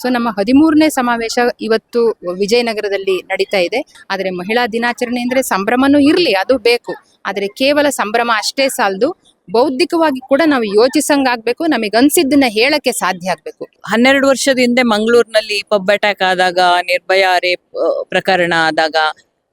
So ನಮ್ಮ ಹದಿಮೂರನೇ ಸಮಾವೇಶ ಇವತ್ತು ವಿಜಯನಗರದಲ್ಲಿ ನಡೀತಾ ಇದೆ. ಆದರೆ ಮಹಿಳಾ ದಿನಾಚರಣೆ ಅಂದರೆ ಸಂಭ್ರಮನೂ ಇರಲಿ, ಅದು ಬೇಕು. ಆದರೆ ಕೇವಲ ಸಂಭ್ರಮ ಅಷ್ಟೇ ಸಾಲದು. ಬೌದ್ಧಿಕವಾಗಿ ಕೂಡ ನಾವು ಯೋಚಿಸಂಗಾಗ್ಬೇಕು, ನಮಗೆ ಅನ್ಸಿದ್ದನ್ನ ಹೇಳಕ್ಕೆ ಸಾಧ್ಯ ಆಗ್ಬೇಕು. ಹನ್ನೆರಡು ವರ್ಷದ ಹಿಂದೆ ಮಂಗಳೂರಿನಲ್ಲಿ ಪಬ್ ಅಟ್ಯಾಕ್ ಆದಾಗ, ನಿರ್ಭಯ ರೇಪ್ ಪ್ರಕರಣ ಆದಾಗ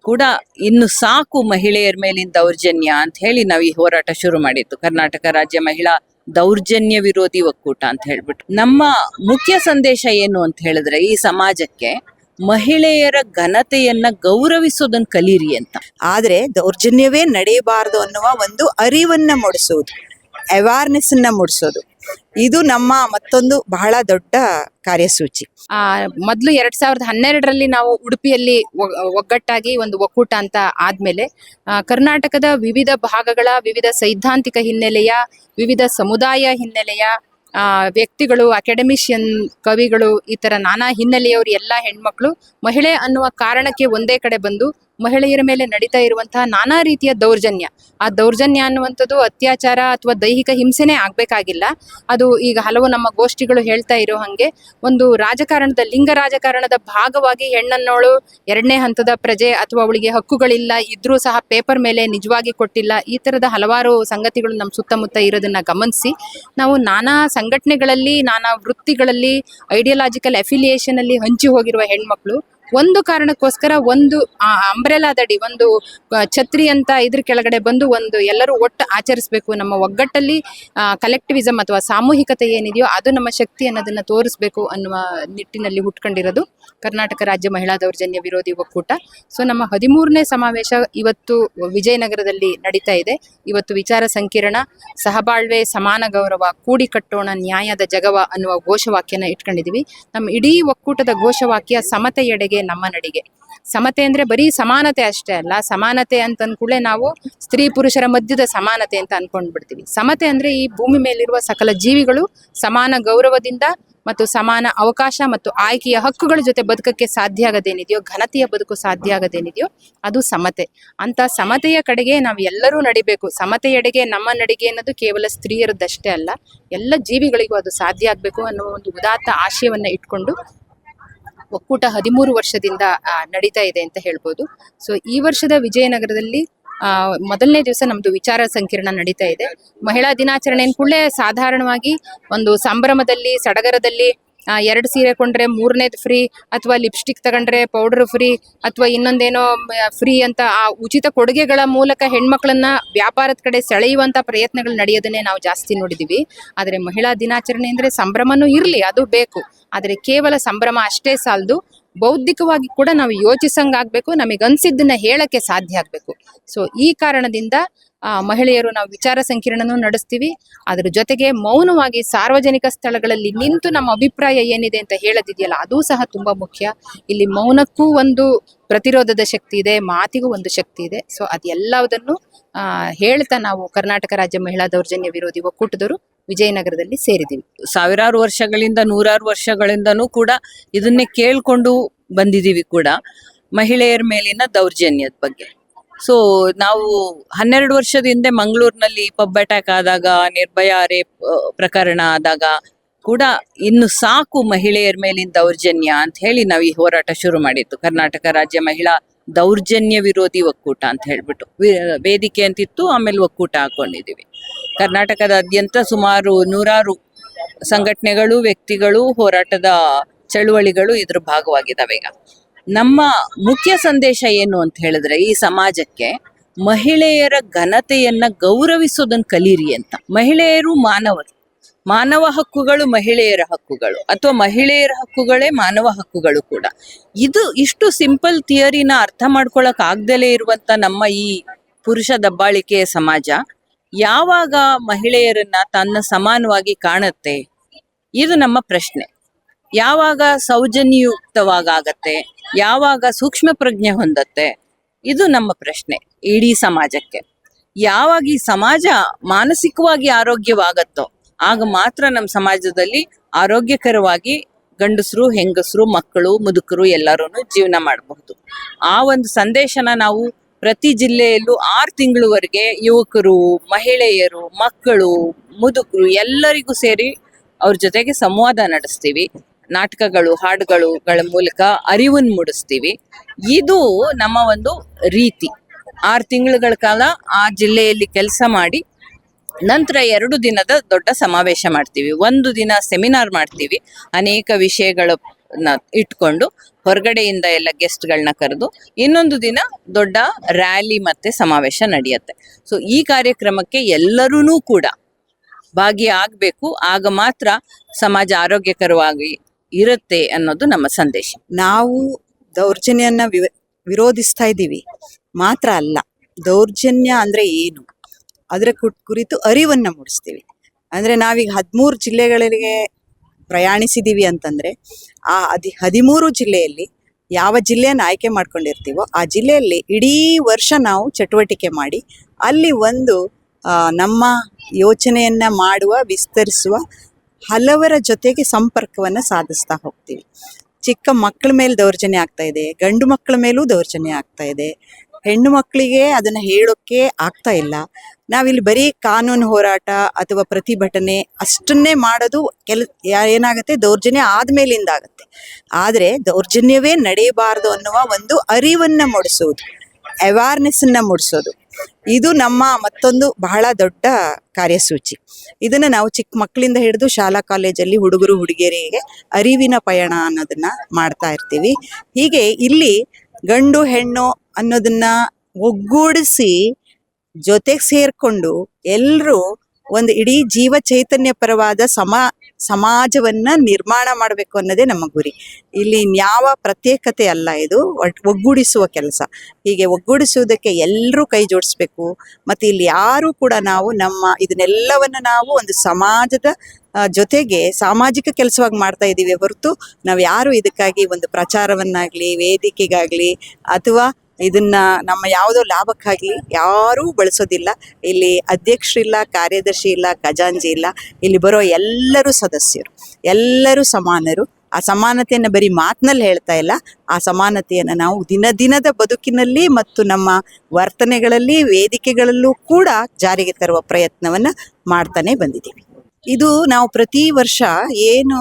ಕೂಡ ಇನ್ನು ಸಾಕು ಮಹಿಳೆಯರ ಮೇಲಿನ ದೌರ್ಜನ್ಯ ಅಂತ ಹೇಳಿ ನಾವು ಈ ಹೋರಾಟ ಶುರು ಮಾಡಿದ್ದು. ಕರ್ನಾಟಕ ರಾಜ್ಯ ಮಹಿಳಾ ದೌರ್ಜನ್ಯ ವಿರೋಧಿ ಒಕ್ಕೂಟ ಅಂತ ಹೇಳ್ಬಿಟ್ಟು. ನಮ್ಮ ಮುಖ್ಯ ಸಂದೇಶ ಏನು ಅಂತ ಹೇಳಿದ್ರೆ ಈ ಸಮಾಜಕ್ಕೆ ಮಹಿಳೆಯರ ಘನತೆಯನ್ನ ಗೌರವಿಸೋದನ್ನ ಕಲೀರಿ ಅಂತ. ಆದ್ರೆ ದೌರ್ಜನ್ಯವೇ ನಡೆಯಬಾರದು ಅನ್ನುವ ಒಂದು ಅರಿವನ್ನ ಮೂಡಿಸೋದು ಅವೇರ್ನೆಸ್ ಅನ್ನ ಮೂಡಿಸೋದು. ಇದು ನಮ್ಮ ಮತ್ತೊಂದು ಬಹಳ ದೊಡ್ಡ ಕಾರ್ಯಸೂಚಿ. ಆ ಮೊದಲು ಎರಡ್ ಸಾವಿರದ ಹನ್ನೆರಡರಲ್ಲಿ ನಾವು ಉಡುಪಿಯಲ್ಲಿ ಒ- ಒಗ್ಗಟ್ಟಾಗಿ ಒಂದು ಒಕ್ಕೂಟ ಅಂತ ಆದ್ಮೇಲೆ ಕರ್ನಾಟಕದ ವಿವಿಧ ಭಾಗಗಳ ವಿವಿಧ ಸೈದ್ಧಾಂತಿಕ ಹಿನ್ನೆಲೆಯ ವಿವಿಧ ಸಮುದಾಯ ಹಿನ್ನೆಲೆಯ ಆ, ವ್ಯಕ್ತಿಗಳು ಅಕಾಡೆಮಿಷಿಯನ್ ಕವಿಗಳು ಈ ತರ ನಾನಾ ಹಿನ್ನೆಲೆಯವರು ಎಲ್ಲ ಹೆಣ್ಮಕ್ಳು ಮಹಿಳೆ ಅನ್ನುವ ಕಾರಣಕ್ಕೆ ಒಂದೇ ಕಡೆ ಬಂದು ಮಹಿಳೆಯರ ಮೇಲೆ ನಡೀತಾ ಇರುವಂತಹ ನಾನಾ ರೀತಿಯ ದೌರ್ಜನ್ಯ. ಆ ದೌರ್ಜನ್ಯ ಅನ್ನುವಂಥದ್ದು ಅತ್ಯಾಚಾರ ಅಥವಾ ದೈಹಿಕ ಹಿಂಸೆನೇ ಆಗ್ಬೇಕಾಗಿಲ್ಲ. ಅದು ಈಗ ಹಲವು ನಮ್ಮ ಗೋಷ್ಠಿಗಳು ಹೇಳ್ತಾ ಇರೋ ಹಂಗೆ ಒಂದು ರಾಜಕಾರಣದ, ಲಿಂಗ ರಾಜಕಾರಣದ ಭಾಗವಾಗಿ ಹೆಣ್ಣನ್ನೋಳು ಎರಡನೇ ಹಂತದ ಪ್ರಜೆ ಅಥವಾ ಅವಳಿಗೆ ಹಕ್ಕುಗಳಿಲ್ಲ, ಇದ್ರೂ ಸಹ ಪೇಪರ್ ಮೇಲೆ ನಿಜವಾಗಿ ಕೊಟ್ಟಿಲ್ಲ, ಈ ತರದ ಹಲವಾರು ಸಂಗತಿಗಳು ನಮ್ಮ ಸುತ್ತಮುತ್ತ ಇರೋದನ್ನ ಗಮನಿಸಿ. ನಾವು ನಾನಾ ಸಂಘಟನೆಗಳಲ್ಲಿ, ನಾನಾ ವೃತ್ತಿಗಳಲ್ಲಿ, ಐಡಿಯಾಲಜಿಕಲ್ ಅಫಿಲಿಯೇಷನ್ ಅಲ್ಲಿ ಹಂಚಿ ಹೋಗಿರುವ ಹೆಣ್ಮಕ್ಳು ಒಂದು ಕಾರಣಕ್ಕೋಸ್ಕರ ಒಂದು ಅಂಬ್ರೆಲಾದಡಿ ಒಂದು ಛತ್ರಿ ಅಂತ ಇದ್ರ ಕೆಳಗಡೆ ಬಂದು ಒಂದು ಎಲ್ಲರೂ ಒಟ್ಟು ಆಚರಿಸಬೇಕು. ನಮ್ಮ ಒಗ್ಗಟ್ಟಲ್ಲಿ ಕಲೆಕ್ಟಿವಿಸಮ್ ಅಥವಾ ಸಾಮೂಹಿಕತೆ ಏನಿದೆಯೋ ಅದು ನಮ್ಮ ಶಕ್ತಿ ಅನ್ನೋದನ್ನ ತೋರಿಸ್ಬೇಕು ಅನ್ನುವ ನಿಟ್ಟಿನಲ್ಲಿ ಹುಟ್ಕೊಂಡಿರೋದು ಕರ್ನಾಟಕ ರಾಜ್ಯ ಮಹಿಳಾ ದೌರ್ಜನ್ಯ ವಿರೋಧಿ ಒಕ್ಕೂಟ. ಸೊ, ನಮ್ಮ ಹದಿಮೂರನೇ ಸಮಾವೇಶ ಇವತ್ತು ವಿಜಯನಗರದಲ್ಲಿ ನಡೀತಾ ಇದೆ. ಇವತ್ತು ವಿಚಾರ ಸಂಕಿರಣ, ಸಹಬಾಳ್ವೆ, ಸಮಾನ ಗೌರವ, ಕೂಡಿ ಕಟ್ಟೋಣ, ನ್ಯಾಯದ ಜಗವ ಅನ್ನುವ ಘೋಷವಾಕ್ಯನ ಇಟ್ಕೊಂಡಿದೀವಿ. ನಮ್ಮ ಇಡೀ ಒಕ್ಕೂಟದ ಘೋಷವಾಕ್ಯ ಸಮತೆಯೆಡೆಗೆ ನಮ್ಮ ನಡಿಗೆ. ಸಮತೆ ಅಂದ್ರೆ ಬರೀ ಸಮಾನತೆ ಅಷ್ಟೇ ಅಲ್ಲ, ಸಮಾನತೆ ಅಂತ ಅಂದ್ಕೂಡ್ಲೆ ನಾವು ಸ್ತ್ರೀ ಪುರುಷರ ಮಧ್ಯದ ಸಮಾನತೆ ಅಂತ ಅನ್ಕೊಂಡ್ಬಿಡ್ತೀವಿ. ಸಮತೆ ಅಂದ್ರೆ ಈ ಭೂಮಿ ಮೇಲಿರುವ ಸಕಲ ಜೀವಿಗಳು ಸಮಾನ ಗೌರವದಿಂದ ಮತ್ತು ಸಮಾನ ಅವಕಾಶ ಮತ್ತು ಆಯ್ಕೆಯ ಹಕ್ಕುಗಳ ಜೊತೆ ಬದುಕಕ್ಕೆ ಸಾಧ್ಯ ಆಗೋದೇನಿದೆಯೋ, ಘನತೆಯ ಬದುಕು ಸಾಧ್ಯ ಆಗೋದೇನಿದೆಯೋ, ಅದು ಸಮತೆ. ಅಂತ ಸಮತೆಯ ಕಡೆಗೆ ನಾವು ಎಲ್ಲರೂ ನಡಿಬೇಕು. ಸಮತೆಯಡೆಗೆ ನಮ್ಮ ನಡಿಗೆ ಅನ್ನೋದು ಕೇವಲ ಸ್ತ್ರೀಯರದ್ದಷ್ಟೇ ಅಲ್ಲ, ಎಲ್ಲ ಜೀವಿಗಳಿಗೂ ಅದು ಸಾಧ್ಯ ಆಗಬೇಕು ಅನ್ನೋ ಒಂದು ಉದಾತ್ತ ಆಶಯವನ್ನ ಇಟ್ಕೊಂಡು ಒಕ್ಕೂಟ ಹದಿಮೂರು ವರ್ಷದಿಂದ ನಡೀತಾ ಇದೆ ಅಂತ ಹೇಳ್ಬೋದು. ಸೊ ಈ ವರ್ಷದ ವಿಜಯನಗರದಲ್ಲಿ ಮೊದಲನೇ ದಿವಸ ನಮ್ದು ವಿಚಾರ ಸಂಕಿರಣ ನಡೀತಾ ಇದೆ. ಮಹಿಳಾ ದಿನಾಚರಣೆ ಕೂಡಲೇ ಸಾಧಾರಣವಾಗಿ ಒಂದು ಸಂಭ್ರಮದಲ್ಲಿ, ಸಡಗರದಲ್ಲಿ ಎರಡು ಸೀರೆ ಕೊಂಡ್ರೆ ಮೂರನೇದು ಫ್ರೀ ಅಥವಾ ಲಿಪ್ಸ್ಟಿಕ್ ತಗೊಂಡ್ರೆ ಪೌಡರ್ ಫ್ರೀ ಅಥವಾ ಇನ್ನೊಂದೇನೋ ಫ್ರೀ ಅಂತ ಆ ಉಚಿತ ಕೊಡುಗೆಗಳ ಮೂಲಕ ಹೆಣ್ಮಕ್ಳನ್ನ ವ್ಯಾಪಾರದ ಕಡೆ ಸೆಳೆಯುವಂತ ಪ್ರಯತ್ನಗಳು ನಡೆಯೋದನ್ನೇ ನಾವು ಜಾಸ್ತಿ ನೋಡಿದೀವಿ. ಆದರೆ ಮಹಿಳಾ ದಿನಾಚರಣೆ ಅಂದ್ರೆ ಸಂಭ್ರಮನೂ ಇರಲಿ, ಅದು ಬೇಕು. ಆದರೆ ಕೇವಲ ಸಂಭ್ರಮ ಅಷ್ಟೇ ಸಾಲದು. ಬೌದ್ಧಿಕವಾಗಿ ಕೂಡ ನಾವು ಯೋಚಿಸಂಗಾಗಬೇಕು, ನಮಗೆ ಅನ್ಸಿದ್ದನ್ನ ಹೇಳಕ್ಕೆ ಸಾಧ್ಯ ಆಗ್ಬೇಕು. ಸೊ ಈ ಕಾರಣದಿಂದ ಮಹಿಳೆಯರು ನಾವು ವಿಚಾರ ಸಂಕಿರಣನೂ ನಡೆಸ್ತೀವಿ. ಅದ್ರ ಜೊತೆಗೆ ಮೌನವಾಗಿ ಸಾರ್ವಜನಿಕ ಸ್ಥಳಗಳಲ್ಲಿ ನಿಂತು ನಮ್ಮ ಅಭಿಪ್ರಾಯ ಏನಿದೆ ಅಂತ ಹೇಳದಿದೆಯಲ್ಲ, ಅದು ಸಹ ತುಂಬಾ ಮುಖ್ಯ. ಇಲ್ಲಿ ಮೌನಕ್ಕೂ ಒಂದು ಪ್ರತಿರೋಧದ ಶಕ್ತಿ ಇದೆ, ಮಾತಿಗೂ ಒಂದು ಶಕ್ತಿ ಇದೆ. ಸೊ ಅದೆಲ್ಲವುದನ್ನು ಹೇಳ್ತಾ ನಾವು ಕರ್ನಾಟಕ ರಾಜ್ಯ ಮಹಿಳಾ ದೌರ್ಜನ್ಯ ವಿರೋಧಿ ಒಕ್ಕೂಟದವರು ವಿಜಯನಗರದಲ್ಲಿ ಸೇರಿದ್ದೀವಿ. ಸಾವಿರಾರು ವರ್ಷಗಳಿಂದ, ನೂರಾರು ವರ್ಷಗಳಿಂದನೂ ಕೂಡ ಇದನ್ನೇ ಕೇಳ್ಕೊಂಡು ಬಂದಿದೀವಿ ಕೂಡ ಮಹಿಳೆಯರ ಮೇಲಿನ ದೌರ್ಜನ್ಯದ ಬಗ್ಗೆ. ಸೊ ನಾವು ಹನ್ನೆರಡು ವರ್ಷದ ಹಿಂದೆ ಮಂಗಳೂರಿನಲ್ಲಿ ಪಬ್ ಅಟ್ಯಾಕ್ ಆದಾಗ, ನಿರ್ಭಯ ರೇಪ್ ಪ್ರಕರಣ ಆದಾಗ ಕೂಡ ಇನ್ನು ಸಾಕು ಮಹಿಳೆಯರ ಮೇಲಿನ ದೌರ್ಜನ್ಯ ಅಂತ ಹೇಳಿ ನಾವು ಈ ಹೋರಾಟ ಶುರು ಮಾಡಿದ್ದು. ಕರ್ನಾಟಕ ರಾಜ್ಯ ಮಹಿಳಾ ದೌರ್ಜನ್ಯ ವಿರೋಧಿ ಒಕ್ಕೂಟ ಅಂತ ಹೇಳ್ಬಿಟ್ಟು. ವೇದಿಕೆ ಅಂತಿತ್ತು, ಆಮೇಲೆ ಒಕ್ಕೂಟ ಹಾಕೊಂಡಿದೀವಿ ಕರ್ನಾಟಕದಾದ್ಯಂತ ಸುಮಾರು ನೂರಾರು ಸಂಘಟನೆಗಳು, ವ್ಯಕ್ತಿಗಳು, ಹೋರಾಟದ ಚಳುವಳಿಗಳು ಇದ್ರ ಭಾಗವಾಗಿದ್ದಾವೆ ಈಗ. ನಮ್ಮ ಮುಖ್ಯ ಸಂದೇಶ ಏನು ಅಂತ ಹೇಳಿದ್ರೆ ಈ ಸಮಾಜಕ್ಕೆ ಮಹಿಳೆಯರ ಘನತೆಯನ್ನ ಗೌರವಿಸೋದನ್ನ ಕಲೀರಿ ಅಂತ. ಮಹಿಳೆಯರು ಮಾನವರು. ಮಾನವ ಹಕ್ಕುಗಳು ಮಹಿಳೆಯರ ಹಕ್ಕುಗಳು ಅಥವಾ ಮಹಿಳೆಯರ ಹಕ್ಕುಗಳೇ ಮಾನವ ಹಕ್ಕುಗಳು ಕೂಡ. ಇದು ಇಷ್ಟು ಸಿಂಪಲ್ ಥಿಯರಿನ ಅರ್ಥ ಮಾಡ್ಕೊಳಕ್ ಆಗ್ದಲೇ ಇರುವಂತ ನಮ್ಮ ಈ ಪುರುಷ ದಬ್ಬಾಳಿಕೆಯ ಸಮಾಜ ಯಾವಾಗ ಮಹಿಳೆಯರನ್ನ ತನ್ನ ಸಮಾನವಾಗಿ ಕಾಣುತ್ತೆ? ಇದು ನಮ್ಮ ಪ್ರಶ್ನೆ. ಯಾವಾಗ ಸೌಜನ್ಯಯುಕ್ತವಾಗತ್ತೆ? ಯಾವಾಗ ಸೂಕ್ಷ್ಮ ಪ್ರಜ್ಞೆ ಹೊಂದತ್ತೆ? ಇದು ನಮ್ಮ ಪ್ರಶ್ನೆ ಇಡೀ ಸಮಾಜಕ್ಕೆ. ಯಾವಾಗ ಈ ಸಮಾಜ ಮಾನಸಿಕವಾಗಿ ಆರೋಗ್ಯವಾಗತ್ತೋ, ಆಗ ಮಾತ್ರ ನಮ್ಮ ಸಮಾಜದಲ್ಲಿ ಆರೋಗ್ಯಕರವಾಗಿ ಗಂಡಸರು, ಹೆಂಗಸರು, ಮಕ್ಕಳು, ಮುದುಕರು ಎಲ್ಲರೂ ಜೀವನ ಮಾಡಬಹುದು. ಆ ಒಂದು ಸಂದೇಶನ ನಾವು ಪ್ರತಿ ಜಿಲ್ಲೆಯಲ್ಲೂ ಆರು ತಿಂಗಳವರೆಗೆ ಯುವಕರು, ಮಹಿಳೆಯರು, ಮಕ್ಕಳು, ಮುದುಕರು ಎಲ್ಲರಿಗೂ ಸೇರಿ ಅವ್ರ ಜೊತೆಗೆ ಸಂವಾದ ನಡೆಸ್ತೀವಿ. ನಾಟಕಗಳು, ಹಾಡುಗಳುಗಳ ಮೂಲಕ ಅರಿವನ್ನು ಮೂಡಿಸ್ತೀವಿ. ಇದು ನಮ್ಮ ಒಂದು ರೀತಿ. ಆರು ತಿಂಗಳುಗಳ ಕಾಲ ಆ ಜಿಲ್ಲೆಯಲ್ಲಿ ಕೆಲಸ ಮಾಡಿ ನಂತರ ಎರಡು ದಿನದ ದೊಡ್ಡ ಸಮಾವೇಶ ಮಾಡ್ತೀವಿ. ಒಂದು ದಿನ ಸೆಮಿನಾರ್ ಮಾಡ್ತೀವಿ. ಅನೇಕ ವಿಷಯಗಳನ್ನ ಇಟ್ಕೊಂಡು ಹೊರಗಡೆಯಿಂದ ಎಲ್ಲ ಗೆಸ್ಟ್ಗಳನ್ನ ಕರೆದು ಇನ್ನೊಂದು ದಿನ ದೊಡ್ಡ ರ್ಯಾಲಿ ಮತ್ತೆ ಸಮಾವೇಶ ನಡೆಯುತ್ತೆ. ಸೊ ಈ ಕಾರ್ಯಕ್ರಮಕ್ಕೆ ಎಲ್ಲರೂ ಕೂಡ ಭಾಗಿಯಾಗಬೇಕು ಆಗ ಮಾತ್ರ ಸಮಾಜ ಆರೋಗ್ಯಕರವಾಗಿ ಇರುತ್ತೆ ಅನ್ನೋದು ನಮ್ಮ ಸಂದೇಶ. ನಾವು ದೌರ್ಜನ್ಯನ ವಿರೋಧಿಸ್ತಾ ಇದ್ದೀವಿ. ಮಾತ್ರ ಅಲ್ಲ, ದೌರ್ಜನ್ಯ ಅಂದ್ರೆ ಏನು? ಅದರ ಕುರಿತು ಅರಿವನ್ನ ಮೂಡಿಸ್ತೀವಿ. ಅಂದ್ರೆ ನಾವೀಗ ಹದಿಮೂರು ಜಿಲ್ಲೆಗಳಿಗೆ ಪ್ರಯಾಣಿಸಿದೀವಿ ಅಂತಂದ್ರೆ ಆ ಹದಿ, ಹದಿಮೂರು ಜಿಲ್ಲೆಯಲ್ಲಿ ಯಾವ ಜಿಲ್ಲೆಯನ್ನು ಆಯ್ಕೆ ಮಾಡ್ಕೊಂಡಿರ್ತೀವೋ ಆ ಜಿಲ್ಲೆಯಲ್ಲಿ ಇಡೀ ವರ್ಷ ನಾವು ಚಟುವಟಿಕೆ ಮಾಡಿ ಅಲ್ಲಿ ಒಂದು ನಮ್ಮ ಯೋಚನೆಯನ್ನು ಮಾಡುವ, ವಿಸ್ತರಿಸುವ ಹಲವರ ಜೊತೆಗೆ ಸಂಪರ್ಕವನ್ನ ಸಾಧಿಸ್ತಾ ಹೋಗ್ತೀವಿ. ಚಿಕ್ಕ ಮಕ್ಕಳ ಮೇಲೆ ದೌರ್ಜನ್ಯ ಆಗ್ತಾ ಇದೆ, ಗಂಡು ಮಕ್ಕಳ ಮೇಲೂ ದೌರ್ಜನ್ಯ ಆಗ್ತಾ ಇದೆ. ಹೆಣ್ಣು ಮಕ್ಕಳಿಗೆ ಅದನ್ನ ಹೇಳೋಕೆ ಆಗ್ತಾ ಇಲ್ಲ. ನಾವಿಲ್ಲಿ ಬರೀ ಕಾನೂನು ಹೋರಾಟ ಅಥವಾ ಪ್ರತಿಭಟನೆ ಅಷ್ಟನ್ನೇ ಮಾಡೋದು ಕೆಲ ಏನಾಗುತ್ತೆ? ದೌರ್ಜನ್ಯ ಆದ್ಮೇಲಿಂದ ಆಗುತ್ತೆ. ಆದರೆ ದೌರ್ಜನ್ಯವೇ ನಡೆಯಬಾರದು ಅನ್ನುವ ಒಂದು ಅರಿವನ್ನ ಮೂಡಿಸೋದು ಅವೇರ್ನೆಸ್ ಅನ್ನ ಮೂಡಿಸೋದು. ಇದು ನಮ್ಮ ಮತ್ತೊಂದು ಬಹಳ ದೊಡ್ಡ ಕಾರ್ಯಸೂಚಿ. ಇದನ್ನ ನಾವು ಚಿಕ್ಕ ಮಕ್ಕಳಿಂದ ಹಿಡಿದು ಶಾಲಾ ಕಾಲೇಜಲ್ಲಿ ಹುಡುಗರು, ಹುಡುಗಿಯರಿಗೆ ಅರಿವಿನ ಪಯಣ ಅನ್ನೋದನ್ನ ಮಾಡ್ತಾ ಇರ್ತೀವಿ. ಹೀಗೆ ಇಲ್ಲಿ ಗಂಡು, ಹೆಣ್ಣು ಅನ್ನೋದನ್ನ ಒಗ್ಗೂಡಿಸಿ ಜೊತೆಗೆ ಸೇರ್ಕೊಂಡು ಎಲ್ಲರೂ ಒಂದು ಇಡೀ ಜೀವ ಚೈತನ್ಯ ಪರವಾದ ಸಮ, ಸಮಾಜವನ್ನ ನಿರ್ಮಾಣ ಮಾಡಬೇಕು ಅನ್ನೋದೇ ನಮ್ಮ ಗುರಿ. ಇಲ್ಲಿ ಯಾವ ಪ್ರತ್ಯೇಕತೆ ಅಲ್ಲ ಇದು ಒಗ್ಗೂಡಿಸುವ ಕೆಲಸ. ಹೀಗೆ ಒಗ್ಗೂಡಿಸುವುದಕ್ಕೆ ಎಲ್ಲರೂ ಕೈ ಜೋಡಿಸ್ಬೇಕು. ಮತ್ತೆ ಇಲ್ಲಿ ಯಾರು ಕೂಡ ನಾವು ನಮ್ಮ ಇದನ್ನೆಲ್ಲವನ್ನ ನಾವು ಒಂದು ಸಮಾಜದ ಜೊತೆಗೆ ಸಾಮಾಜಿಕ ಕೆಲಸವಾಗಿ ಮಾಡ್ತಾ ಇದ್ದೀವಿ ಹೊರತು ನಾವು ಯಾರು ಇದಕ್ಕಾಗಿ ಒಂದು ಪ್ರಚಾರವನ್ನಾಗ್ಲಿ, ವೇದಿಕೆಗಾಗ್ಲಿ ಅಥವಾ ಇದನ್ನ ನಮ್ಮ ಯಾವುದೋ ಲಾಭಕ್ಕಾಗಿ ಯಾರೂ ಬಳಸೋದಿಲ್ಲ. ಇಲ್ಲಿ ಅಧ್ಯಕ್ಷರಿಲ್ಲ ಕಾರ್ಯದರ್ಶಿ ಇಲ್ಲ ಖಜಾಂಜಿ ಇಲ್ಲ. ಇಲ್ಲಿ ಬರೋ ಎಲ್ಲರೂ ಸದಸ್ಯರು, ಎಲ್ಲರೂ ಸಮಾನರು. ಆ ಸಮಾನತೆಯನ್ನು ಬರೀ ಮಾತಿನಲ್ಲಿ ಹೇಳ್ತಾ ಇಲ್ಲ. ಆ ಸಮಾನತೆಯನ್ನು ನಾವು ದಿನ ದಿನದ ಬದುಕಿನಲ್ಲಿ ಮತ್ತು ನಮ್ಮ ವರ್ತನೆಗಳಲ್ಲಿ, ವೇದಿಕೆಗಳಲ್ಲೂ ಕೂಡ ಜಾರಿಗೆ ತರುವ ಪ್ರಯತ್ನವನ್ನ ಮಾಡ್ತಾನೆ ಬಂದಿದ್ದೀವಿ. ಇದು ನಾವು ಪ್ರತಿ ವರ್ಷ ಏನು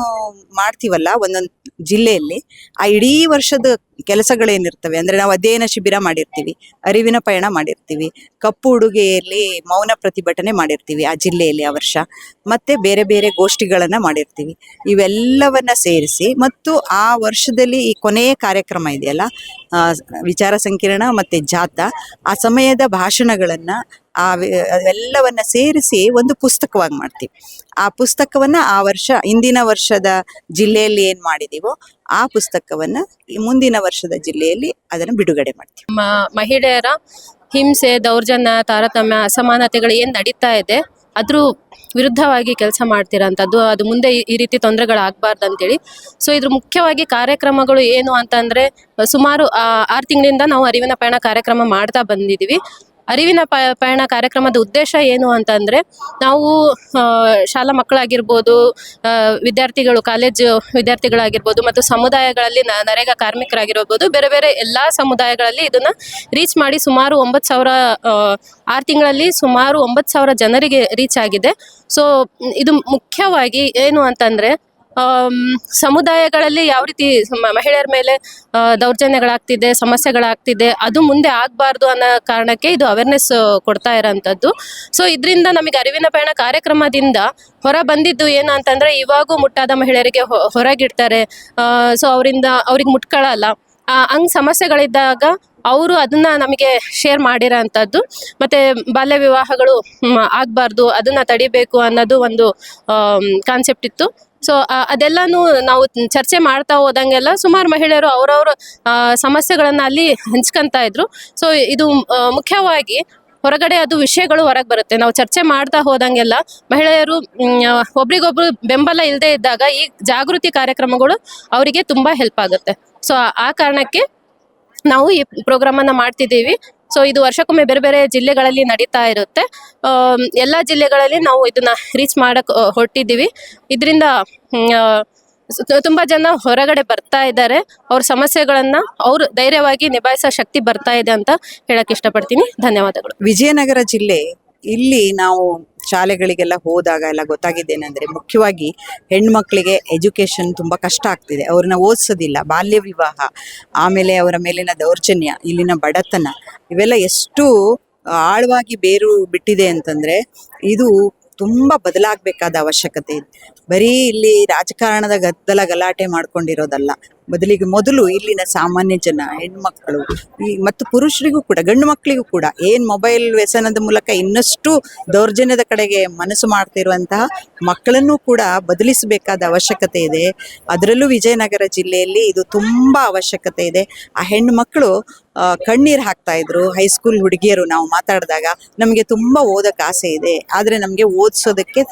ಮಾಡ್ತೀವಲ್ಲ ಒಂದೊಂದು ಜಿಲ್ಲೆಯಲ್ಲಿ, ಆ ಇಡೀ ವರ್ಷದ ಕೆಲಸಗಳೇನಿರ್ತವೆ, ಅಂದ್ರೆ ನಾವು ಅಧ್ಯಯನ ಶಿಬಿರ ಮಾಡಿರ್ತೀವಿ, ಅರಿವಿನ ಪಯಣ ಮಾಡಿರ್ತೀವಿ, ಕಪ್ಪು ಉಡುಗೆಯಲ್ಲಿ ಮೌನ ಪ್ರತಿಭಟನೆ ಮಾಡಿರ್ತೀವಿ ಆ ಜಿಲ್ಲೆಯಲ್ಲಿ ಆ ವರ್ಷ, ಮತ್ತೆ ಬೇರೆ ಬೇರೆ ಗೋಷ್ಠಿಗಳನ್ನ ಮಾಡಿರ್ತೀವಿ. ಇವೆಲ್ಲವನ್ನ ಸೇರಿಸಿ, ಮತ್ತು ಆ ವರ್ಷದಲ್ಲಿ ಈ ಕೊನೆಯ ಕಾರ್ಯಕ್ರಮ ಇದೆಯಲ್ಲ ವಿಚಾರ ಸಂಕಿರಣ ಮತ್ತೆ ಜಾಥಾ, ಆ ಸಮಯದ ಭಾಷಣಗಳನ್ನ ಆ ಎಲ್ಲವನ್ನ ಸೇರಿಸಿ ಒಂದು ಪುಸ್ತಕವಾಗಿ ಮಾಡ್ತೀವಿ. ಆ ಪುಸ್ತಕವನ್ನ ಆ ವರ್ಷ, ಹಿಂದಿನ ವರ್ಷದ ಜಿಲ್ಲೆಯಲ್ಲಿ ಏನ್ ಮಾಡಿದೀವೋ ಆ ಪುಸ್ತಕವನ್ನ ಮುಂದಿನ ವರ್ಷದ ಜಿಲ್ಲೆಯಲ್ಲಿ ಅದನ್ನು ಬಿಡುಗಡೆ ಮಾಡ್ತೀವಿ. ಮಹಿಳೆಯರ ಹಿಂಸೆ, ದೌರ್ಜನ್ಯ, ತಾರತಮ್ಯ, ಅಸಮಾನತೆಗಳು ಏನು ನಡೀತಾ ಇದೆ, ಅದ್ರ ವಿರುದ್ಧವಾಗಿ ಕೆಲಸ ಮಾಡ್ತಿರೋಂಥದ್ದು ಅದು ಮುಂದೆ ಈ- ರೀತಿ ತೊಂದರೆಗಳಾಗಬಾರ್ದು ಅಂತೇಳಿ ಸೊ, ಇದ್ರ ಮುಖ್ಯವಾಗಿ ಕಾರ್ಯಕ್ರಮಗಳು ಏನು ಅಂತಂದ್ರೆ, ಸುಮಾರು ಆರು ತಿಂಗಳಿಂದ ನಾವು ಅರಿವಿನ ಪಯಣ ಕಾರ್ಯಕ್ರಮ ಮಾಡ್ತಾ ಬಂದಿದ್ದೀವಿ ಅರಿವಿನ ಪಯಣ ಕಾರ್ಯಕ್ರಮದ ಉದ್ದೇಶ ಏನು ಅಂತಂದ್ರೆ ನಾವು ಶಾಲಾ ಮಕ್ಕಳಾಗಿರ್ಬೋದು ವಿದ್ಯಾರ್ಥಿಗಳು, ಕಾಲೇಜು ವಿದ್ಯಾರ್ಥಿಗಳಾಗಿರ್ಬೋದು ಮತ್ತು ಸಮುದಾಯಗಳಲ್ಲಿ ನರೇಗಾ ಕಾರ್ಮಿಕರಾಗಿರ್ಬೋದು, ಬೇರೆ ಬೇರೆ ಎಲ್ಲಾ ಸಮುದಾಯಗಳಲ್ಲಿ ಇದನ್ನ ರೀಚ್ ಮಾಡಿ ಸುಮಾರು ಒಂಬತ್ತು ಸಾವಿರ ಆರು ತಿಂಗಳಲ್ಲಿ ಸುಮಾರು ಒಂಬತ್ತು ಸಾವಿರ ಜನರಿಗೆ ರೀಚ್ ಆಗಿದೆ. ಸೊ ಇದು ಮುಖ್ಯವಾಗಿ ಏನು ಅಂತಂದ್ರೆ ಸಮುದಾಯಗಳಲ್ಲಿ ಯಾವ ರೀತಿ ಮಹಿಳೆಯರ ಮೇಲೆ ದೌರ್ಜನ್ಯಗಳಾಗ್ತಿದೆ, ಸಮಸ್ಯೆಗಳಾಗ್ತಿದೆ, ಅದು ಮುಂದೆ ಆಗಬಾರ್ದು ಅನ್ನೋ ಕಾರಣಕ್ಕೆ ಇದು ಅವೇರ್ನೆಸ್ ಕೊಡ್ತಾ ಇರೋಂಥದ್ದು. ಸೊ ಇದರಿಂದ ನಮಗೆ ಅರಿವಿನ ಪಯಣ ಕಾರ್ಯಕ್ರಮದಿಂದ ಹೊರ ಬಂದಿದ್ದು ಏನು ಅಂತಂದ್ರೆ, ಇವಾಗೂ ಮುಟ್ಟಾದ ಮಹಿಳೆಯರಿಗೆ ಹೊರಗಿಡ್ತಾರೆ. ಸೊ ಅವರಿಂದ ಅವ್ರಿಗೆ ಮುಟ್ಕೊಳ್ಳಲ್ಲ ಹಂಗ್ ಸಮಸ್ಯೆಗಳಿದ್ದಾಗ ಅವರು ಅದನ್ನ ನಮಗೆ ಶೇರ್ ಮಾಡಿರೋ ಅಂಥದ್ದು ಮತ್ತೆ ಬಾಲ್ಯ ವಿವಾಹಗಳು ಆಗಬಾರ್ದು, ಅದನ್ನ ತಡಿಬೇಕು ಅನ್ನೋದು ಒಂದು ಕಾನ್ಸೆಪ್ಟ್ ಇತ್ತು. ಸೊ ಅದೆಲ್ಲಾನು ನಾವು ಚರ್ಚೆ ಮಾಡ್ತಾ ಹೋದಂಗೆಲ್ಲ ಸುಮಾರು ಮಹಿಳೆಯರು ಅವರವ್ರ ಸಮಸ್ಯೆಗಳನ್ನ ಅಲ್ಲಿ ಹಂಚ್ಕೊಂತ ಇದ್ರು. ಸೊ ಇದು ಮುಖ್ಯವಾಗಿ ಹೊರಗಡೆ ಅದು ವಿಷಯಗಳು ಹೊರಗೆ ಬರುತ್ತೆ. ನಾವು ಚರ್ಚೆ ಮಾಡ್ತಾ ಹೋದಂಗೆಲ್ಲ ಮಹಿಳೆಯರು ಒಬ್ರಿಗೊಬ್ರು ಬೆಂಬಲ ಇಲ್ಲದೆ ಇದ್ದಾಗ ಈ ಜಾಗೃತಿ ಕಾರ್ಯಕ್ರಮಗಳು ಅವರಿಗೆ ತುಂಬಾ ಹೆಲ್ಪ್ ಆಗುತ್ತೆ. ಸೊ ಆ ಕಾರಣಕ್ಕೆ ನಾವು ಈ ಪ್ರೋಗ್ರಾಮ್ ಅನ್ನ ಮಾಡ್ತಿದ್ದೀವಿ. ಸೊ ಇದು ವರ್ಷಕ್ಕೊಮ್ಮೆ ಬೇರೆ ಬೇರೆ ಜಿಲ್ಲೆಗಳಲ್ಲಿ ನಡೀತಾ ಇರುತ್ತೆ. ಎಲ್ಲ ಜಿಲ್ಲೆಗಳಲ್ಲಿ ನಾವು ಇದನ್ನ ರೀಚ್ ಮಾಡಕ್ ಹೊರಟಿದ್ದೀವಿ. ಇದರಿಂದ ತುಂಬಾ ಜನ ಹೊರಗಡೆ ಬರ್ತಾ ಇದ್ದಾರೆ. ಅವ್ರ ಸಮಸ್ಯೆಗಳನ್ನ ಅವ್ರು ಧೈರ್ಯವಾಗಿ ನಿಭಾಯಿಸೋ ಶಕ್ತಿ ಬರ್ತಾ ಇದೆ ಅಂತ ಹೇಳಕ್ ಇಷ್ಟಪಡ್ತೀನಿ. ಧನ್ಯವಾದಗಳು. ವಿಜಯನಗರ ಜಿಲ್ಲೆ, ಇಲ್ಲಿ ನಾವು ಶಾಲೆಗಳಿಗೆಲ್ಲ ಹೋದಾಗ ಎಲ್ಲ ಗೊತ್ತಾಗಿದ್ದೇನೆಂದರೆ ಮುಖ್ಯವಾಗಿ ಹೆಣ್ಮಕ್ಳಿಗೆ ಎಜುಕೇಷನ್ ತುಂಬ ಕಷ್ಟ ಆಗ್ತಿದೆ. ಅವ್ರನ್ನ ಓದಿಸೋದಿಲ್ಲ. ಬಾಲ್ಯ ವಿವಾಹ, ಆಮೇಲೆ ಅವರ ಮೇಲಿನ ದೌರ್ಜನ್ಯ, ಇಲ್ಲಿನ ಬಡತನ, ಇವೆಲ್ಲ ಎಷ್ಟು ಆಳವಾಗಿ ಬೇರು ಬಿಟ್ಟಿದೆ ಅಂತಂದರೆ ಇದು ತುಂಬ ಬದಲಾಗಬೇಕಾದ ಅವಶ್ಯಕತೆ. ಇದೆ ಬರೀ ಇಲ್ಲಿ ರಾಜಕಾರಣದ ಗದ್ದಲ ಗಲಾಟೆ ಮಾಡ್ಕೊಂಡಿರೋದಲ್ಲ. ಬದಲಿಗೆ ಮೊದಲು ಇಲ್ಲಿನ ಸಾಮಾನ್ಯ ಜನ, ಹೆಣ್ಮಕ್ಳು, ಈ ಮತ್ತು ಪುರುಷರಿಗೂ ಕೂಡ, ಗಂಡು ಮಕ್ಕಳಿಗೂ ಕೂಡ ಏನು ಮೊಬೈಲ್ ವ್ಯಸನದ ಮೂಲಕ ಇನ್ನಷ್ಟು ದೌರ್ಜನ್ಯದ ಕಡೆಗೆ ಮನಸ್ಸು ಮಾಡ್ತಿರುವಂತಹ ಮಕ್ಕಳನ್ನು ಕೂಡ ಬದಲಿಸಬೇಕಾದ ಅವಶ್ಯಕತೆ ಇದೆ. ಅದರಲ್ಲೂ ವಿಜಯನಗರ ಜಿಲ್ಲೆಯಲ್ಲಿ ಇದು ತುಂಬ ಅವಶ್ಯಕತೆ ಇದೆ. ಆ ಹೆಣ್ಣು ಮಕ್ಕಳು ಕಣ್ಣೀರು ಹಾಕ್ತಾ ಇದ್ರು ಹೈಸ್ಕೂಲ್ ಹುಡುಗಿಯರು ನಾವು ಮಾತಾಡಿದಾಗ ನಮಗೆ ತುಂಬ ಓದಕ್ಕೆ ಆಸೆ ಇದೆ. ಆದರೆ ನಮಗೆ ಓದಿಸೋದಕ್ಕೆ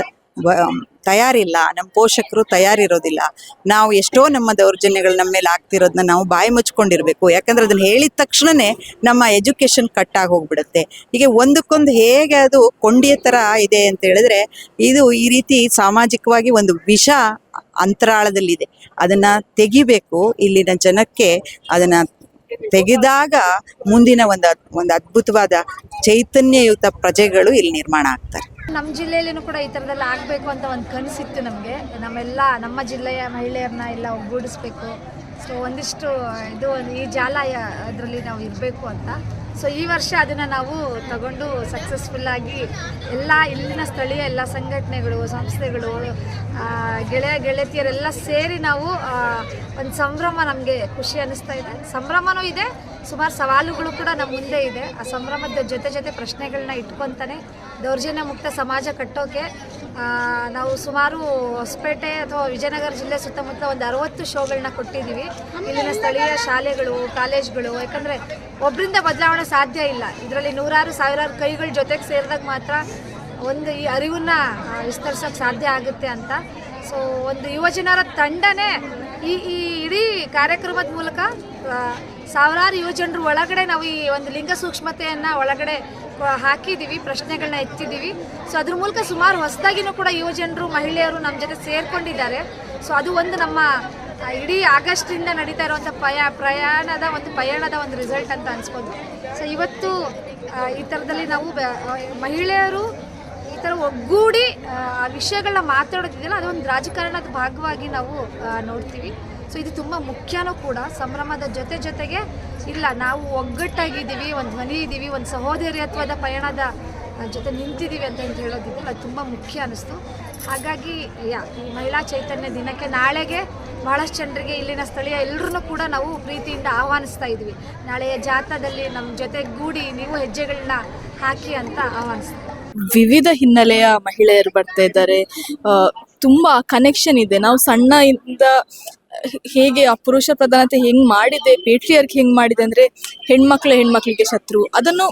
ತಯಾರಿಲ್ಲ ನಮ್ಮ ಪೋಷಕರು ತಯಾರಿರೋದಿಲ್ಲ. ನಾವು ಎಷ್ಟೋ ನಮ್ಮ ದೌರ್ಜನ್ಯಗಳು ನಮ್ಮ ಮೇಲೆ ಆಗ್ತಿರೋದನ್ನ ನಾವು ಬಾಯಿ ಮುಚ್ಕೊಂಡಿರ್ಬೇಕು. ಯಾಕಂದ್ರೆ ಅದನ್ನ ಹೇಳಿದ ತಕ್ಷಣನೇ ನಮ್ಮ ಎಜುಕೇಶನ್ ಕಟ್ ಆಗಿ ಹೋಗ್ಬಿಡುತ್ತೆ. ಹೀಗೆ ಒಂದಕ್ಕೊಂದು ಹೇಗೆ ಅದು ಕೊಂಡಿಯ ಥರ ಇದೆ ಅಂತ ಹೇಳಿದ್ರೆ, ಇದು ಈ ರೀತಿ ಸಾಮಾಜಿಕವಾಗಿ ಒಂದು ವಿಷ ಅಂತರಾಳದಲ್ಲಿದೆ. ಅದನ್ನ ತೆಗಿಬೇಕು. ಇಲ್ಲಿನ ಜನಕ್ಕೆ ಅದನ್ನ ತೆಗೆದಾಗ ಮುಂದಿನ ಒಂದು ಒಂದು ಅದ್ಭುತವಾದ ಚೈತನ್ಯಯುತ ಪ್ರಜೆಗಳು ಇಲ್ಲಿ ನಿರ್ಮಾಣ ಆಗ್ತಾರೆ. ನಮ್ಮ ಜಿಲ್ಲೆಯಲ್ಲೂ ಕೂಡ ಈ ಥರದೆಲ್ಲ ಆಗಬೇಕು ಅಂತ ಒಂದು ಕನಸಿತ್ತು ನಮಗೆ. ನಮ್ಮೆಲ್ಲ, ನಮ್ಮ ಜಿಲ್ಲೆಯ ಮಹಿಳೆಯರನ್ನ ಎಲ್ಲ ಒಗ್ಗೂಡಿಸ್ಬೇಕು. ಸೊ ಒಂದಿಷ್ಟು ಇದು, ಈ ಜಾಲ ಅದರಲ್ಲಿ ನಾವು ಇರಬೇಕು ಅಂತ. ಸೊ ಈ ವರ್ಷ ಅದನ್ನು ನಾವು ತಗೊಂಡು ಸಕ್ಸಸ್ಫುಲ್ಲಾಗಿ ಎಲ್ಲ ಇಲ್ಲಿನ ಸ್ಥಳೀಯ ಎಲ್ಲ ಸಂಘಟನೆಗಳು, ಸಂಸ್ಥೆಗಳು ಗೆಳೆಯ, ಗೆಳತಿಯರೆಲ್ಲ ಸೇರಿ ನಾವು ಒಂದು ಸಂಭ್ರಮ ನಮಗೆ ಖುಷಿ ಅನ್ನಿಸ್ತಾ ಇದೆ. ಸಂಭ್ರಮನೂ ಇದೆ. ಸುಮಾರು ಸವಾಲುಗಳು ಕೂಡ ನಮ್ಮ ಮುಂದೆ ಇದೆ. ಆ ಸಂಭ್ರಮದ ಜೊತೆ ಜೊತೆ ಪ್ರಶ್ನೆಗಳನ್ನ ಇಟ್ಕೊತಾನೆ ದೌರ್ಜನ್ಯ ಮುಕ್ತ ಸಮಾಜ ಕಟ್ಟೋಕೆ ನಾವು ಸುಮಾರು ಹೊಸಪೇಟೆ ಅಥವಾ ವಿಜಯನಗರ ಜಿಲ್ಲೆ ಸುತ್ತಮುತ್ತ ಒಂದು ಅರವತ್ತು ಶೋಗಳನ್ನ ಕೊಟ್ಟಿದ್ದೀವಿ. ಇಲ್ಲಿನ ಸ್ಥಳೀಯ ಶಾಲೆಗಳು, ಕಾಲೇಜ್ಗಳು, ಯಾಕಂದರೆ ಒಬ್ಬರಿಂದ ಬದಲಾವಣೆ ಸಾಧ್ಯ ಇಲ್ಲ. ಇದರಲ್ಲಿ ನೂರಾರು ಸಾವಿರಾರು ಕೈಗಳ ಜೊತೆಗೆ ಸೇರಿದಾಗ ಮಾತ್ರ ಒಂದು ಈ ಅರಿವನ್ನ ವಿಸ್ತರಿಸೋಕೆ ಸಾಧ್ಯ ಆಗುತ್ತೆ ಅಂತ. ಸೊ ಒಂದು ಯುವಜನರ ತಂಡನೇ ಈ ಈ ಇಡೀ ಕಾರ್ಯಕ್ರಮದ ಮೂಲಕ ಸಾವಿರಾರು ಯುವಜನರು ಒಳಗಡೆ ನಾವು ಈ ಒಂದು ಲಿಂಗ ಸೂಕ್ಷ್ಮತೆಯನ್ನು ಒಳಗಡೆ ಹಾಕಿದ್ದೀವಿ ಪ್ರಶ್ನೆಗಳನ್ನ ಎತ್ತಿದ್ದೀವಿ ಸೊ ಅದ್ರ ಮೂಲಕ ಸುಮಾರು ಹೊಸದಾಗಿನೂ ಕೂಡ ಯುವಜನರು ಮಹಿಳೆಯರು ನಮ್ಮ ಜೊತೆ ಸೇರ್ಕೊಂಡಿದ್ದಾರೆ. ಸೊ ಅದು ಒಂದು ನಮ್ಮ ಇಡೀ ಆಗಸ್ಟಿಂದ ನಡೀತಾ ಇರುವಂಥ ಪಯ ಪ್ರಯಾಣದ ಒಂದು ಪಯಣದ ಒಂದು ರಿಸಲ್ಟ್ ಅಂತ ಅನ್ಸ್ಬೋದು. ಸೊ ಇವತ್ತು ಈ ಥರದಲ್ಲಿ ನಾವು ಮಹಿಳೆಯರು ಈ ಥರ ಒಗ್ಗೂಡಿ ಆ, ವಿಷಯಗಳನ್ನ ಮಾತಾಡೋದಿದೆಯಲ್ಲ ಅದೊಂದು ರಾಜಕಾರಣದ ಭಾಗವಾಗಿ ನಾವು ನೋಡ್ತೀವಿ. ಸೊ ಇದು ತುಂಬ ಮುಖ್ಯನೂ ಕೂಡ ಸಂಭ್ರಮದ ಜೊತೆ ಜೊತೆಗೆ ಇಲ್ಲ, ನಾವು ಒಗ್ಗಟ್ಟಾಗಿದ್ದೀವಿ, ಒಂದು ಧ್ವನಿ ಇದ್ದೀವಿ ಒಂದು ಸಹೋದರಿಯತ್ವದ ಪಯಣದ ಜೊತೆ ನಿಂತಿದ್ದೀವಿ ಅಂತ ಅಂತ ಹೇಳೋದಿದೆಯಲ್ಲ ಅದು ತುಂಬ ಮುಖ್ಯ ಅನ್ನಿಸ್ತು. ಹಾಗಾಗಿ, ಯಾ, ಈ ಮಹಿಳಾ ಚೈತನ್ಯ ದಿನಕ್ಕೆ ನಾಳೆಗೆ ಬಹಳಷ್ಟು ಜನರಿಗೆ ಇಲ್ಲಿನ ಸ್ಥಳೀಯ ಎಲ್ಲರೂ ಕೂಡ ನಾವು ಪ್ರೀತಿಯಿಂದ ಆಹ್ವಾನಿಸ್ತಾ ಇದ್ವಿ ನಾಳೆಯ ಜಾಥಾದಲ್ಲಿ ನಮ್ಮ ಜೊತೆ ಗೂಡಿ ನೀವು ಹೆಜ್ಜೆಗಳನ್ನ ಹಾಕಿ ಅಂತ ಆಹ್ವಾನಿಸ್ತೀವಿ ವಿವಿಧ ಹಿನ್ನೆಲೆಯ ಮಹಿಳೆಯರು ಬರ್ತಾ ಇದ್ದಾರೆ. ತುಂಬಾ ಕನೆಕ್ಷನ್ ಇದೆ. ನಾವು ಸಣ್ಣ ಇಂದ ಹೇಗೆ ಆ ಪುರುಷ ಪ್ರಧಾನತೆ ಹೆಂಗ್ ಮಾಡಿದೆ ಪೇಟ್ರಿಯರ್ಕ್ ಹೆಂಗ್ ಮಾಡಿದೆ ಅಂದ್ರೆ ಹೆಣ್ಮಕ್ಳು ಹೆಣ್ಮಕ್ಳಿಗೆ ಶತ್ರು. ಅದನ್ನು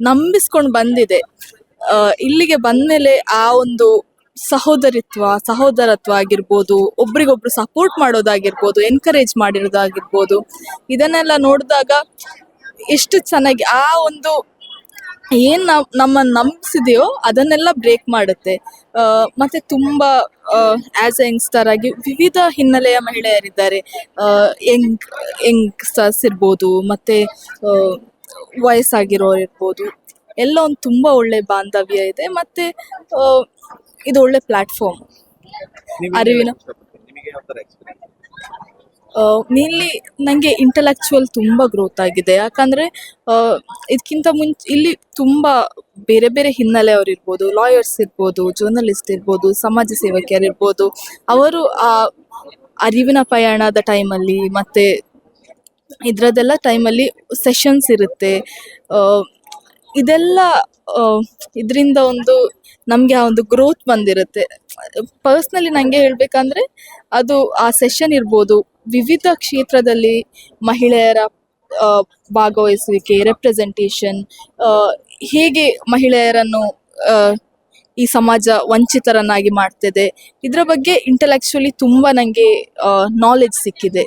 ನಂಬಿಸ್ಕೊಂಡು ಬಂದಿದೆ. ಇಲ್ಲಿಗೆ ಬಂದ್ಮೇಲೆ ಆ ಒಂದು ಸಹೋದರಿತ್ವ, ಸಹೋದರತ್ವ ಆಗಿರ್ಬೋದು, ಒಬ್ರಿಗೊಬ್ರು ಸಪೋರ್ಟ್ ಮಾಡೋದಾಗಿರ್ಬೋದು ಎನ್ಕರೇಜ್ ಮಾಡಿರೋದಾಗಿರ್ಬೋದು, ಇದನ್ನೆಲ್ಲ ನೋಡಿದಾಗ ಎಷ್ಟು ಚೆನ್ನಾಗಿ ಆ ಒಂದು ಏನ್ ನಾವ್ ನಮ್ಮ ನಂಬಿಸಿದೆಯೋ ಅದನ್ನೆಲ್ಲ ಬ್ರೇಕ್ ಮಾಡುತ್ತೆ. ಮತ್ತೆ ತುಂಬಾ ಆಸ್ ಎ ಯಂಗ್ಸ್ಟರ್ ಆಗಿ ವಿವಿಧ ಹಿನ್ನೆಲೆಯ ಮಹಿಳೆಯರಿದ್ದಾರೆ. ಯಂಗ್ ಯಂಗ್ಸ್ಟರ್ಸ್ ಇರ್ಬೋದು ಮತ್ತೆ ವಯಸ್ಸಾಗಿರೋರು ಇರ್ಬೋದು. ಎಲ್ಲ ಒಂದು ತುಂಬಾ ಒಳ್ಳೆ ಬಾಂಧವ್ಯ ಇದೆ ಮತ್ತೆ ಇದು ಒಳ್ಳೆ ಪ್ಲಾಟ್ಫಾರ್ಮ್ ಅರಿವಿನ ಮೇನ್ಲಿ ನನಗೆ ಇಂಟಲೆಕ್ಚುವಲ್ ತುಂಬ ಗ್ರೋತ್ ಆಗಿದೆ. ಯಾಕಂದರೆ ಇದಕ್ಕಿಂತ ಮುಂಚೆ ಇಲ್ಲಿ ತುಂಬ ಬೇರೆ ಬೇರೆ ಹಿನ್ನೆಲೆಯವರು ಇರ್ಬೋದು ಲಾಯರ್ಸ್ ಇರ್ಬೋದು ಜರ್ನಲಿಸ್ಟ್ ಇರ್ಬೋದು, ಸಮಾಜ ಸೇವಕಿಯರಿರ್ಬೋದು ಅವರು ಆ ಅರಿವಿನ ಪ್ರಯಾಣದ ಟೈಮಲ್ಲಿ ಮತ್ತು ಇದರದೆಲ್ಲ ಟೈಮಲ್ಲಿ ಸೆಷನ್ಸ್ ಇರುತ್ತೆ. ಇದೆಲ್ಲ ಇದರಿಂದ ಒಂದು ನಮಗೆ ಆ ಒಂದು ಗ್ರೋತ್ ಬಂದಿರುತ್ತೆ. ಪರ್ಸ್ನಲಿ ನನಗೆ ಹೇಳಬೇಕಂದ್ರೆ, ಅದು ಆ ಸೆಷನ್ ಇರ್ಬೋದು. ವಿವಿಧ ಕ್ಷೇತ್ರದಲ್ಲಿ ಮಹಿಳೆಯರ ಭಾಗವಹಿಸುವಿಕೆ ರೆಪ್ರೆಸೆಂಟೇಷನ್ ಹೇಗೆ ಮಹಿಳೆಯರನ್ನು ಈ ಸಮಾಜ ವಂಚಿತರನ್ನಾಗಿ ಮಾಡ್ತಿದೆ. ಇದರ ಬಗ್ಗೆ ಇಂಟಲೆಕ್ಚುಲಿ ತುಂಬ ನನಗೆ ನಾಲೆಜ್ ಸಿಕ್ಕಿದೆ.